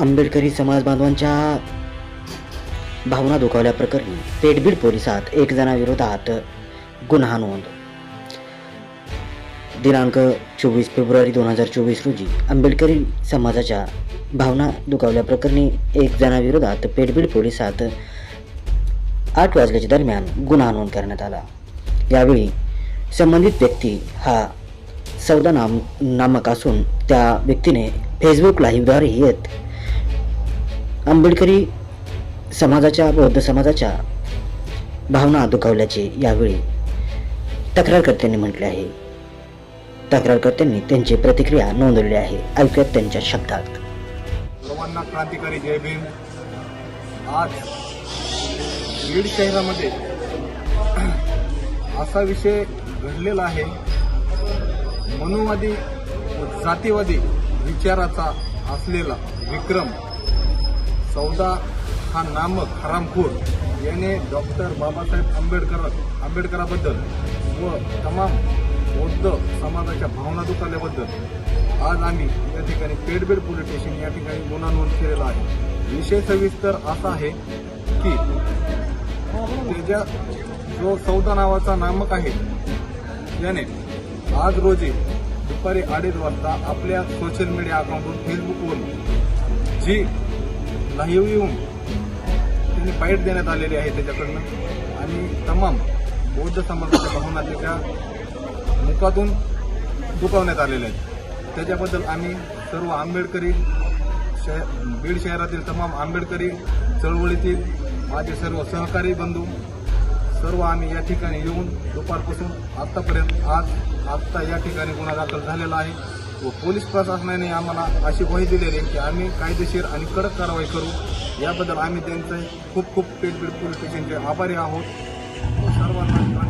आंबेडकरी समाज बांधवांच्या भावना दुखावल्याप्रकरणी पेटबीड पोलिसात एक जणाविरोधात गुन्हा नोंद. दिनांक चोवीस फेब्रुवारी दोन हजार चोवीस रोजी आंबेडकरी समाजाच्या भावना दुखावल्याप्रकरणी एक जणाविरोधात पेटबीड पोलिसात आठ वाजल्याच्या दरम्यान गुन्हा नोंद करण्यात आला. यावेळी संबंधित व्यक्ती हा सौदा नाम नामक असून त्या व्यक्तीने फेसबुक लाईव्हद्वारे येत आंबेडकरी समाजाच्या बौद्ध समाजाच्या भावना दुखावल्याचे यावेळी तक्रारकर्त्यांनी म्हटले आहे. तक्रारकर्त्यांनी त्यांची प्रतिक्रिया नोंदवली आहे. ऐकूयात त्यांच्या शब्दात. सर्वांना क्रांतिकारी जय भीम. आज बीड शहरामध्ये असा विषय घडलेला आहे. मनुवादी व जातीवादी विचाराचा असलेला विक्रम सौदा हा नामक हरामखोर याने डॉक्टर बाबासाहेब आंबेडकर आंबेडकराबद्दल व तमाम बौद्ध समाजाच्या भावना दुखावल्याबद्दल आज आम्ही या ठिकाणी पेडबेड पोलीस स्टेशन या ठिकाणी गुन्हा नोंद केलेला आहे. विषय सविस्तर असा आहे की त्याच्या जो सौदा नावाचा नामक आहे याने आज रोजी दुपारी अडीच वाजता आपल्या सोशल मीडिया अकाउंटवरून फेसबुकवरून जी लाईव्ह येऊन त्यांनी बाईट देण्यात आलेली आहे त्याच्याकडनं. आणि तमाम बौद्ध समाजाच्या भावना त्याच्या मुखातून दुखावण्यात आलेल्या आहेत. त्याच्याबद्दल आम्ही सर्व आंबेडकरी शह बीड शहरातील तमाम आंबेडकरी चळवळीतील माझे सर्व सहकारी बंधू सर्व आम्ही या ठिकाणी येऊन दुपारपासून आत्तापर्यंत आज आत्ता या ठिकाणी गुन्हा दाखल झालेला आहे. व पोलीस प्रशासनाने आम्हाला अशी ग्वाही दिलेली आहे की आम्ही कायदेशीर आणि कडक कारवाई करू. याबद्दल आम्ही त्यांचे खूप खूप पेटबीड पोलीस स्टेशनचे आभारी आहोत. सर्वांना